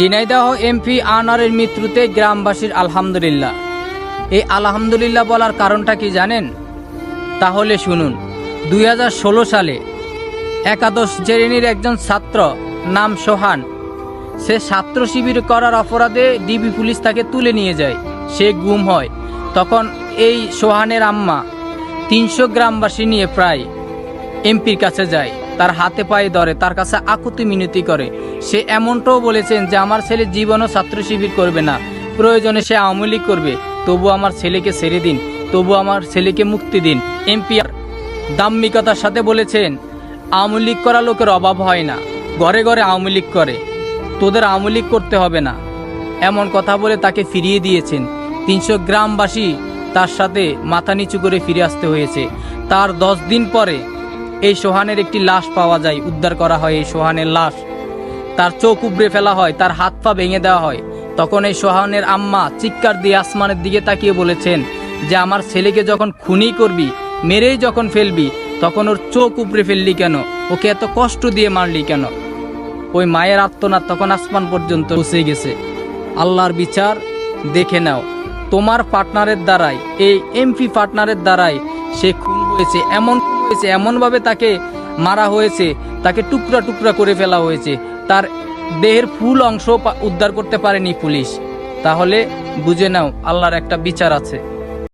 Jhenaidah MP আনারের মৃত্যুতে গ্রামবাসীর আলহামদুলিল্লাহ। এই আলহামদুলিল্লাহ বলার কারণটা কি জানেন? তাহলে শুনুন, দুই হাজার ষোলো সালে একাদশ শ্রেণির একজন ছাত্র নাম সোহান, সে ছাত্র শিবির করার অপরাধে ডিবি পুলিশ তাকে তুলে নিয়ে যায়, সে গুম হয়। তখন এই সোহানের আম্মা তিনশো গ্রামবাসী নিয়ে প্রায় এমপির কাছে যায়। তার হাতে পায়ে ধরে, তার কাছে আকুতি মিনতি করে। সে এমনটাও বলেছেন যে, আমার ছেলে জীবনও ছাত্র শিবির করবে না। প্রয়োজনে সে আওয়ামী লীগ করবে। তবু আমার ছেলেকে ছেড়ে দিন। তবু আমার ছেলেকে মুক্তি দিন। এমপি দাম্মিকতার সাথে বলেছেন, আওয়ামী লীগ করা লোকের অভাব হয় না। ঘরে ঘরে আওয়ামী লীগ করে। তোদের আওয়ামী লীগ করতে হবে না। এমন কথা বলে তাকে ফিরিয়ে দিয়েছেন। তিনশো গ্রামবাসী তার সাথে মাথা নিচু করে ফিরে আসতে হয়েছে। তার দশ দিন পরে এই সোহানের একটি লাশ পাওয়া যায়। উদ্ধার করা হয় এই সোহানের লাশ। তার চোখ উবড়ে ফেলা হয়, তার হাত পা ভেঙে দেওয়া হয়। তখন এই সোহানের আম্মা চিৎকার দিয়ে আসমানের দিকে তাকিয়ে বলেছেন যে, আমার ছেলেকে যখন খুনি করবি, মেরেই যখন ফেলবি, তখন ওর চোখ উপড়ে ফেললি কেন? ওকে এত কষ্ট দিয়ে মারলি কেন? ওই মায়ের আত্মনাথ তখন আসমান পর্যন্ত পৌঁছে গেছে। আল্লাহর বিচার দেখে নাও। তোমার পার্টনারের দ্বারাই, এই এমপি পার্টনারের দ্বারাই সে খুন হয়েছে। এমন হয়েছে, এমনভাবে তাকে মারা হয়েছে, তাকে টুকরা টুকরা করে ফেলা হয়েছে। তার দেহের ফুল অংশ উদ্ধার করতে পারেনি পুলিশ। তাহলে বুঝে নাও, আল্লাহর একটা বিচার আছে।